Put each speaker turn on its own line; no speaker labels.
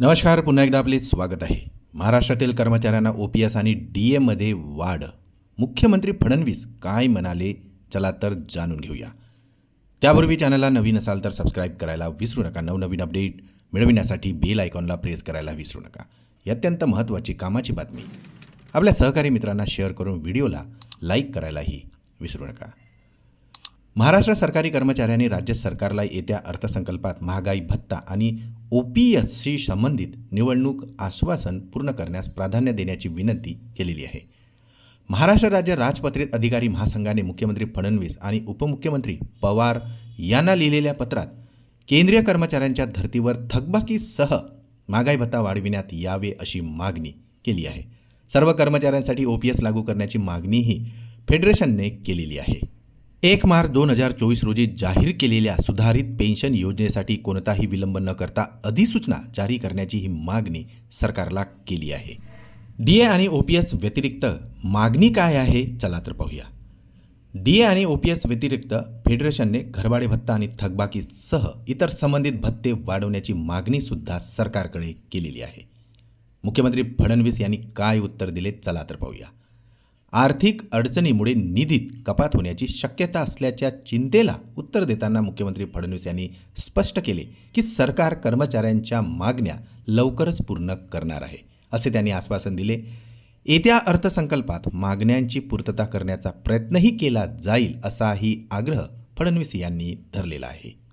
नमस्कार पुन्हा एकदा आपले स्वागत आहे. महाराष्ट्रातील कर्मचाऱ्यांना ओ पी एस आणि डी एमध्ये वाढ. मुख्यमंत्री फडणवीस काय म्हणाले? चला तर जाणून घेऊया. त्यापूर्वी चॅनलला नवीन असाल तर सबस्क्राईब करायला विसरू नका. नवनवीन अपडेट मिळविण्यासाठी बेल आयकॉनला प्रेस करायला विसरू नका. ही अत्यंत महत्त्वाची कामाची बातमी. आपल्या सहकारी मित्रांना शेअर करून व्हिडिओला लाईक करायलाही विसरू नका. महाराष्ट्र सरकारी कर्मचाऱ्यांनी राज्य सरकारला येत्या अर्थसंकल्पात महागाई भत्ता आणि ओ पी एसशी संबंधित निवडणूक आश्वासन पूर्ण करण्यास प्राधान्य देण्याची विनंती केलेली आहे. महाराष्ट्र राज्य राजपत्रित अधिकारी महासंघाने मुख्यमंत्री फडणवीस आणि उपमुख्यमंत्री पवार यांना लिहिलेल्या पत्रात केंद्रीय कर्मचाऱ्यांच्या धर्तीवर थकबाकीसह महागाई भत्ता वाढविण्यात यावे अशी मागणी केली आहे. सर्व कर्मचाऱ्यांसाठी ओ पी एस लागू करण्याची मागणीही फेडरेशनने केलेली आहे. एक मार्च दोन हजार चोवीस रोजी जाहीर केलेल्या सुधारित पेन्शन योजनेसाठी कोणताही विलंब न करता अधिसूचना जारी करण्याची ही मागणी सरकारला केली आहे. डी ए आणि ओ पी एस व्यतिरिक्त मागणी काय आहे? चला तर पाहूया. डी ए आणि ओ पी एस व्यतिरिक्त फेडरेशनने घरभाडे भत्ता आणि थकबाकीसह इतर संबंधित भत्ते वाढवण्याची मागणीसुद्धा सरकारकडे केलेली आहे. मुख्यमंत्री फडणवीस यांनी काय उत्तर दिले? चला तर पाहूया. आर्थिक अडचणीमुळे निधीत कपात होण्याची शक्यता असल्याच्या चिंतेला उत्तर देताना मुख्यमंत्री फडणवीस यांनी स्पष्ट केले की सरकार कर्मचाऱ्यांच्या मागण्या लवकरच पूर्ण करणार आहे असे त्यांनी आश्वासन दिले. येत्या अर्थसंकल्पात मागण्यांची पूर्तता करण्याचा प्रयत्नही केला जाईल असाही आग्रह फडणवीस यांनी धरलेला आहे.